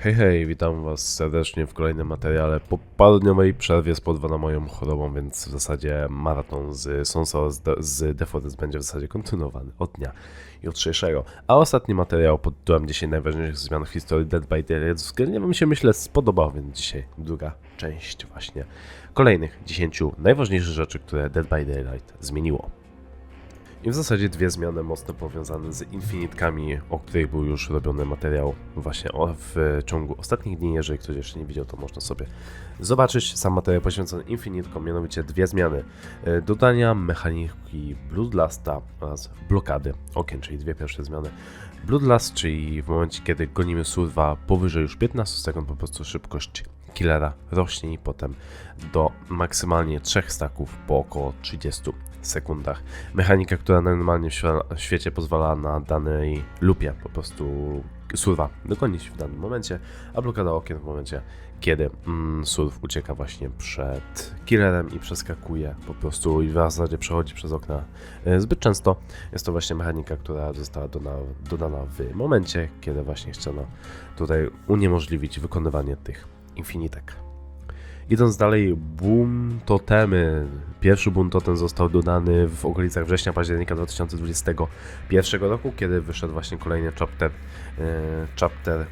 Hej, hej, witam was serdecznie w kolejnym materiale po parodniowej przerwie spowodowaną moją chorobą, więc w zasadzie maraton z Sonso z, z The Forest będzie w zasadzie kontynuowany od dnia jutrzejszego. A ostatni materiał pod tytułem 10 najważniejszych zmian w historii Dead by Daylight względnie wam się myślę spodobał, więc dzisiaj druga część właśnie kolejnych 10 najważniejszych rzeczy, które Dead by Daylight zmieniło. I w zasadzie dwie zmiany mocno powiązane z infinitkami, o których był już robiony materiał właśnie w ciągu ostatnich dni. Jeżeli ktoś jeszcze nie widział, to można sobie zobaczyć sam materiał poświęcony infinitkom, mianowicie dwie zmiany. E, Dodania mechaniki Bloodlusta oraz blokady okien, czyli dwie pierwsze zmiany. Bloodlust, czyli w momencie, kiedy gonimy surwa powyżej już 15 sekund, po prostu szybkość killera rośnie i potem do maksymalnie 3 staków po około 30 sekundach. Mechanika, która normalnie w świe- w świecie pozwala na danej lupie po prostu surwa dogonić w danym momencie, a blokada okien w momencie, kiedy mm, surf ucieka właśnie przed killerem i przeskakuje po prostu i w zasadzie przechodzi przez okna e, zbyt często. Jest to właśnie mechanika, która została dodana, dodana w momencie, kiedy właśnie chciano tutaj uniemożliwić wykonywanie tych infinitek. Idąc dalej, boom totemy. Pierwszy boom totem został dodany w okolicach września, października 2021 roku, kiedy wyszedł właśnie kolejny chapter, e, chapter e,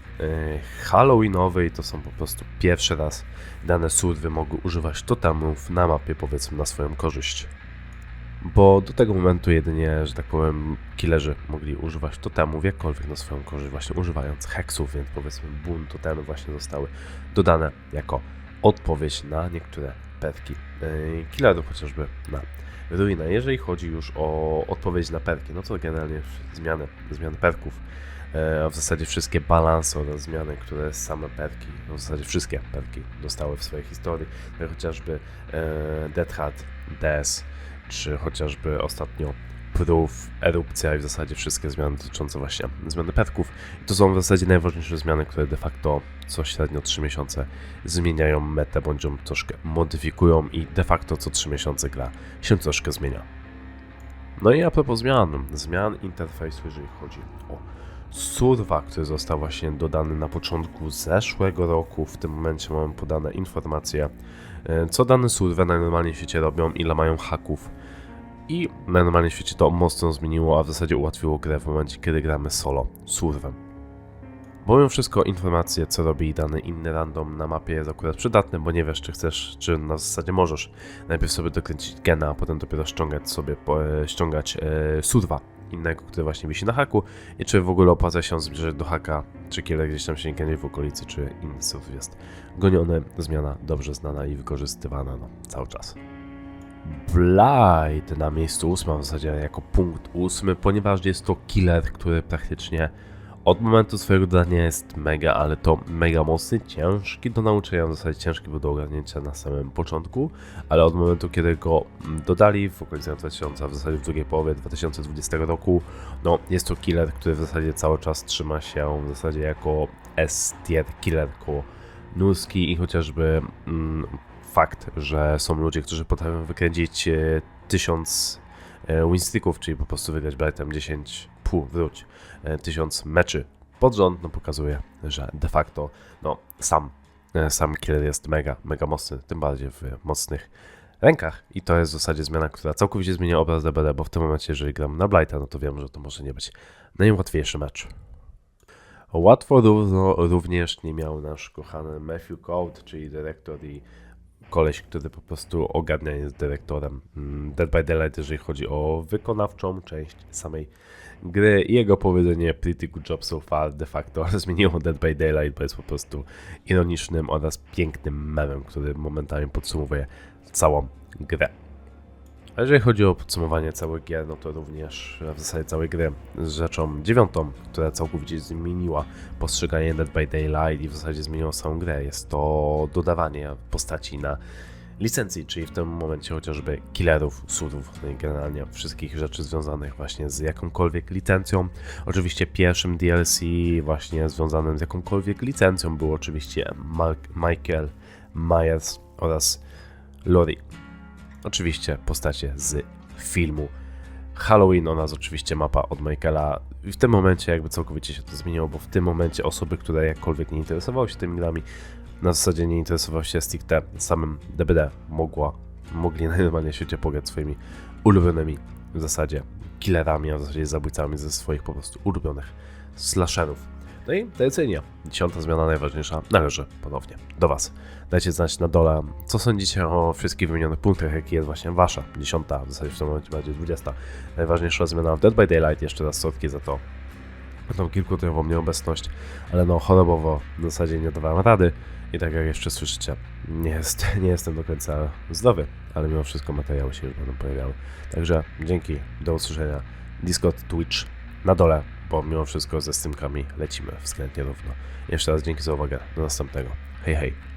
Halloweenowy i to są po prostu pierwszy raz dane surwy mogły używać totemów na mapie, powiedzmy, na swoją korzyść. Bo do tego momentu jedynie, że tak powiem, killerzy mogli używać totemów jakkolwiek na swoją korzyść, właśnie używając heksów, więc powiedzmy boom totemy właśnie zostały dodane jako odpowiedź na niektóre perki yy, killerów, chociażby na ruinę. Jeżeli chodzi już o odpowiedź na perki, no to generalnie zmiany, zmiany perków, e, a w zasadzie wszystkie balanse oraz zmiany, które same perki, no w zasadzie wszystkie perki dostały w swojej historii, jak chociażby e, Death Heart, DS, czy chociażby ostatnio Proof, Erupcja i w zasadzie wszystkie zmiany dotyczące właśnie zmiany perków. I to są w zasadzie najważniejsze zmiany, które de facto co średnio 3 miesiące zmieniają metę, bądź ją troszkę modyfikują i de facto co 3 miesiące gra się troszkę zmienia. No i a propos zmian, zmian interfejsu, jeżeli chodzi o surwa, który został właśnie dodany na początku zeszłego roku. W tym momencie mamy podane informacje, e, co dane surwy najnormalniej w świecie robią, ile mają haków. I najnormalniej w świecie to mocno zmieniło, a w zasadzie ułatwiło grę w momencie, kiedy gramy solo surwem. Bo mimo wszystko informacje, co robi dany inny random na mapie jest akurat przydatne, bo nie wiesz, czy chcesz, czy na zasadzie możesz najpierw sobie dokręcić gena, a potem dopiero ściągać sobie, e, ściągać e, surwa innego, który właśnie wisi na haku i czy w ogóle opłaca się zbliżać do haka, czy kiedy gdzieś tam się genie w okolicy, czy inny surf jest goniony, zmiana dobrze znana i wykorzystywana no, cały czas. Blight na miejscu ósmym, w zasadzie jako punkt ósmy, ponieważ jest to killer, który praktycznie od momentu swojego dodania jest mega, ale to mega mocny, ciężki do nauczenia, w zasadzie ciężki był do ogarnięcia na samym początku, ale od momentu, kiedy go dodali w okolicach 2000, w zasadzie w drugiej połowie 2020 roku, no jest to killer, który w zasadzie cały czas trzyma się w zasadzie jako S-tier killer koło i chociażby mm, fakt, że są ludzie, którzy potrafią wykręcić e, 1000 e, winsticków, czyli po prostu wygrać Blightem 10, pół, wróć, e, 1000 meczy pod rząd, no pokazuje, że de facto no, sam, sam killer jest mega, mega mocny, tym bardziej w mocnych rękach i to jest w zasadzie zmiana, która całkowicie zmienia obraz DBD, bo w tym momencie, jeżeli gram na Blighta, no to wiem, że to może nie być najłatwiejszy mecz. Łatwo równo, również nie miał nasz kochany Matthew Code, czyli dyrektor i koleś, który po prostu ogarnia jest dyrektorem mm, Dead by Daylight, jeżeli chodzi o wykonawczą część samej gry. I Jego powiedzenie pretty good job so far de facto zmieniło Dead by Daylight, bo jest po prostu ironicznym oraz pięknym memem, który momentami podsumowuje całą grę. A jeżeli chodzi o podsumowanie całej gier, no to również w zasadzie całej gry rzeczą dziewiątą, która całkowicie zmieniła postrzeganie Dead by Daylight i w zasadzie zmieniło całą grę. Jest to dodawanie postaci na licencji, czyli w tym momencie chociażby killerów, sudów, no i generalnie wszystkich rzeczy związanych właśnie z jakąkolwiek licencją. Oczywiście pierwszym DLC właśnie związanym z jakąkolwiek licencją był oczywiście Mark, Michael Myers oraz Lori. Oczywiście postacie z filmu Halloween oraz oczywiście mapa od Michaela I w tym momencie jakby całkowicie się to zmieniło, bo w tym momencie osoby, które jakkolwiek nie interesowały się tymi grami, na zasadzie nie interesowały się stricte samym DBD, mogła, mogli najnormalniej w świecie pograć swoimi ulubionymi w zasadzie killerami, a w zasadzie zabójcami ze swoich po prostu ulubionych slasherów. No i tradycyjnie, dziesiąta zmiana najważniejsza należy ponownie do Was. Dajcie znać na dole, co sądzicie o wszystkich wymienionych punktach, jaki jest właśnie Wasza dziesiąta, w zasadzie w tym momencie będzie dwudziesta najważniejsza zmiana w Dead by Daylight. Jeszcze raz sorki za to, tą kilkudniową nieobecność, ale no chorobowo w zasadzie nie dawałem rady i tak jak jeszcze słyszycie, nie, jest, nie jestem do końca zdrowy, ale mimo wszystko materiały się już będą pojawiały. Także dzięki, do usłyszenia. Discord, Twitch na dole, bo mimo wszystko ze streamkami lecimy względnie równo. Jeszcze raz dzięki za uwagę, do następnego. Hej hej.